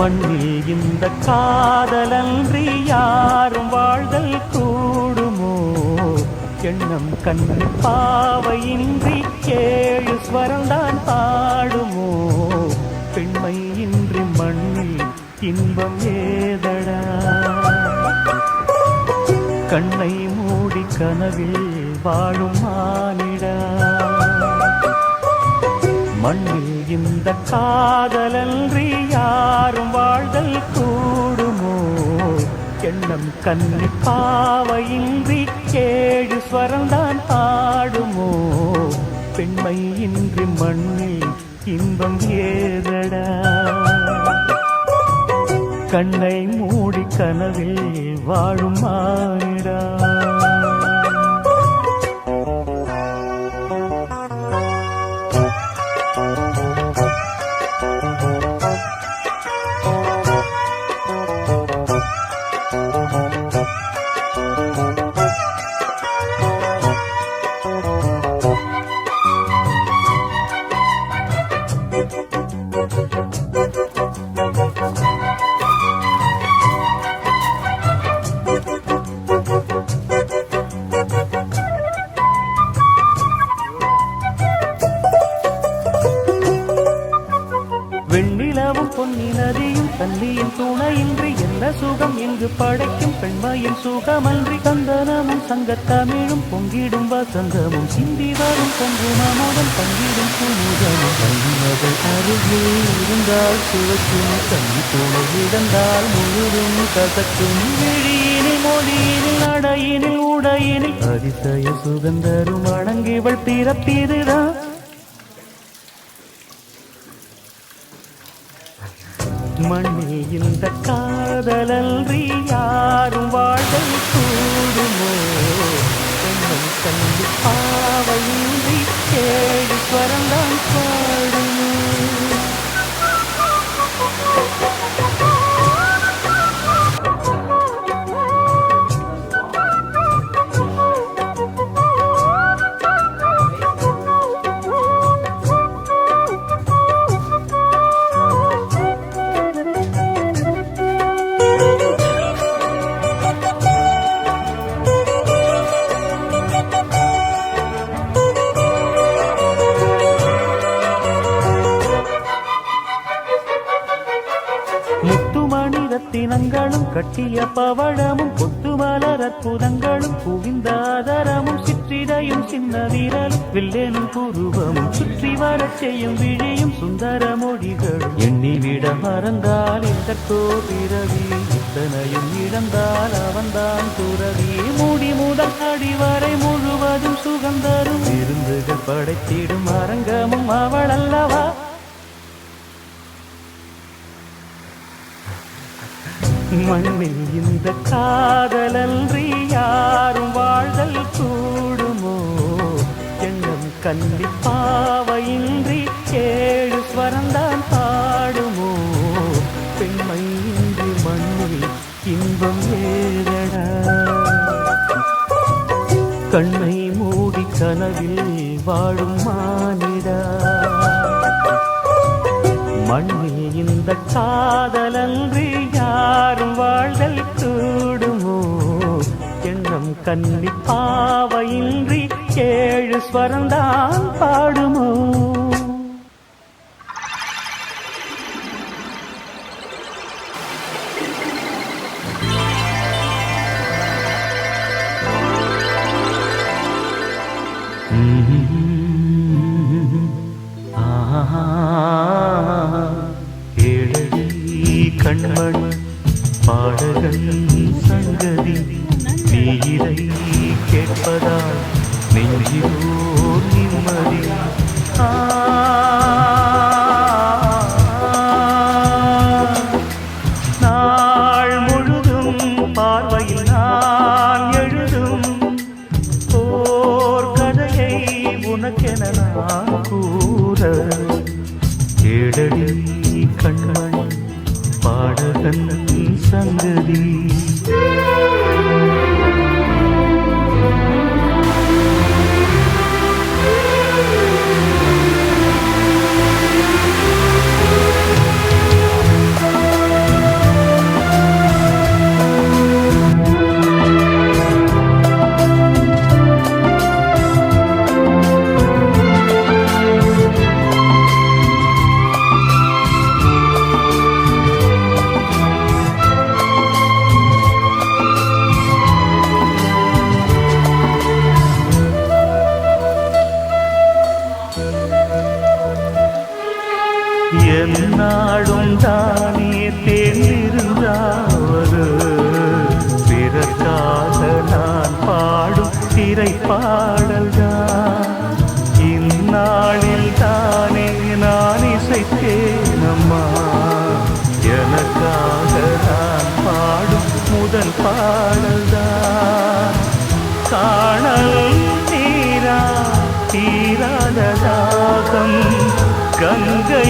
மண்ணில் இந்த காதலன்றி யாரும் வாழ்தல் கூடுமோ? எண்ணம் கண்ணு பாவையின்றி ஏழு ஸ்வரம்தான் பாடுமோ? பெண்மை இன்றி மண்ணில் இன்பம் ஏதடா? கண்ணை மூடி கனவில் வாழும் மானி மண்ணில் இந்த காதலன்றி யாரும் வாழ்தல் கூடுமோ? எண்ணம் கண்ணி பாவையின்றி ஏழு ஸ்வரம்தான் பாடுமோ? பெண்மை இன்றி மண்ணில் இன்பம் ஏதடா? கண்ணை மூடி கனவில் வாழும் மானிடா? நதியும் துணையின்றி எந்த சுகம் இங்கு படைக்கும்? பெண்மையின் சுகமன்றி சந்தனமும் சங்கத்தமிழும் பொங்கிடும் வசந்தமும். சிந்தி வரும் பொங்குமமுடன் பங்கிடும் குமுதமும் கண்மகள் அருகில் இருந்தால் சுவக்கும் கண்ணி துணை இழந்தால் முழுதும் கசக்கும். விழியினில் மொழியினில் நடையினில் உடையினில். அதிசய சுகந்தரும் அடங்கிவள் பிறப்பிதுதான். மண்ணில் இந்த காதலன்றி யாரும் வாழ்தல் கட்டிய பவழமும் கொத்து மலர் அற்புதங்களும் குவிந்தாதரமும் சிற்றிடையும் சின்ன வீரலும் வில்லேனும் புருவமும் சுற்றி வரச் செய்யும் விழியும் சுந்தர மொழிகளும். எண்ணிவிட மறந்தால் இந்த கோபிரவி இத்தனையும் இழந்தால் அவன்தான் துறவி. மூடி முதல் அடி வரை முழுவதும் சுகந்தரும் விருந்துகள் படைத்திடும் அரங்கமும் அவள் அல்லவா மண்ணில் இந்த காதலன்றி யாரும் வாழ்தல் கூடுமோ? எண்ணம் கண்டி பாவையின்றி ஏழு பரந்தான் பாடுமோ? பெண்மை இன்றி மண்ணில் இன்பம் ஏறடா கண்ணை மூடி கனவில் வாழும் எண்ணம் கன்னி பாவையின்றி ஏழு ஸ்வரந்தான் பாடுமோ ஏழடி கண்மண் பாடகன் கேட்பதால் நெஞ்சிலோ நிம்மதி நாள் முழுதும் பார்வையில் நான் எழுதும் ஓர் கதையை உனக்கென நான் கூற கேடடி கண்மணி பாடகன் சங்கதி. இறை திரை பாடல்தான் இந்நாளில் தானே நான் இசைத்தேனம்மா. எனக்காக நான் பாடும் முதல் பாடல்தான். காணல் தீரா தீராத தாகம் கங்கை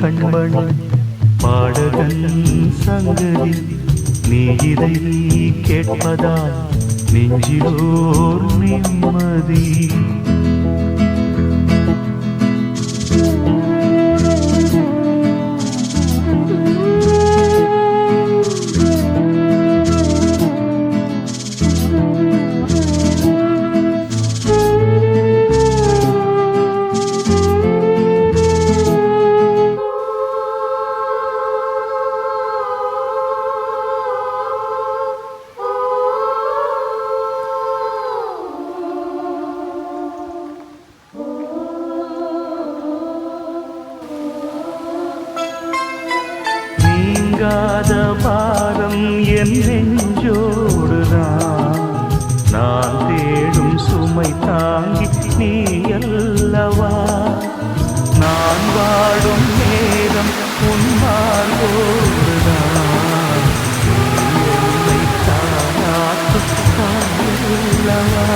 கண்மணி. பாடகன் சங்கதி நீ இதை கேட்பதால் நெஞ்சிலோர் நிம்மதி. நீங்காத பாரம் என் நெஞ்சோடுதான். நான் தேடும் சுமை தாங்கி நீ அல்லவா? நான் வாடும் நேரம் உன்மார்போடுதான் நீ என்னை அல்லவா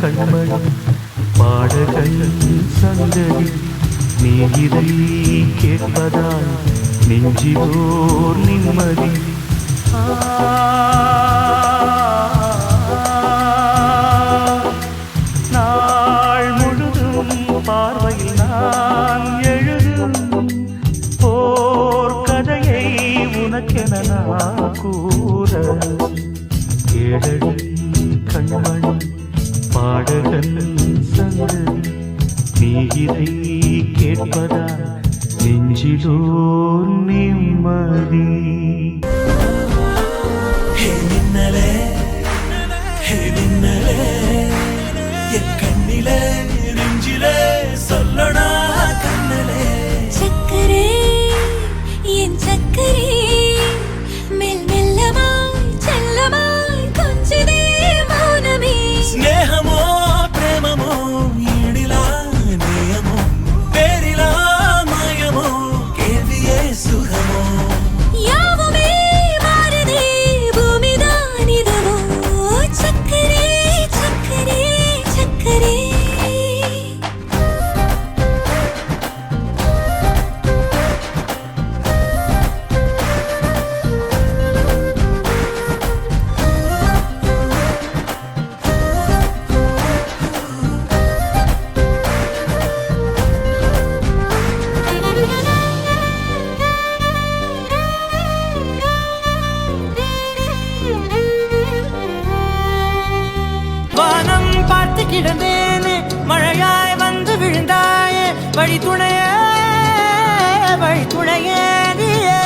கண்மணி பாடகன் சந்ததி நீ இதை கேட்பதால் நெஞ்சிலோர் நிம்மதி. ஆ, கிடந்தேனே மழையாய் வந்து விழுந்தாயே வழி துணையே வழி துணையே நீயே.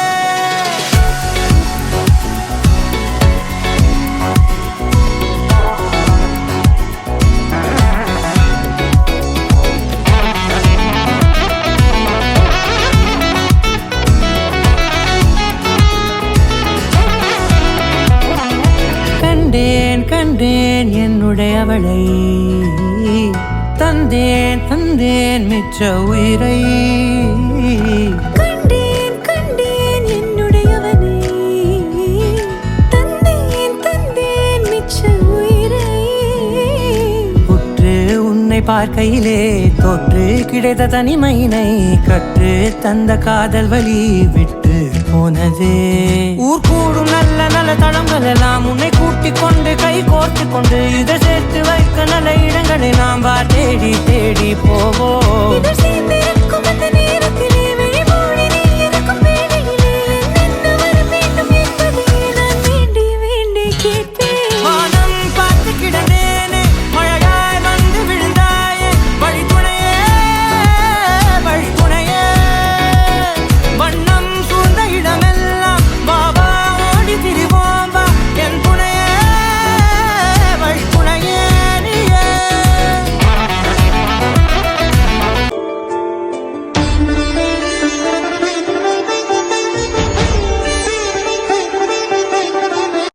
கண்டேன் கண்டேன் என்னுடையவளை. தந்தேன் தந்தேன் மிச்ச உயிரை. கண்டேன் கண்டேன் என்னுடையவனே. தந்தேன் தந்தேன் மிச்ச உயிரை. உற்று உன்னை பார்க்கையிலே தொற்று கிடைத்த தனிமையினை கற்று தந்த காதல் வழி விட்டு போனதே. ஊர் கூடும் நல்ல நல்ல தளங்கள் எல்லாம் உன்னை கூட்டிக் கொண்டு கை கோர்த்து கொண்டு இதை சேர்த்து தேடி தேடி போவோம்.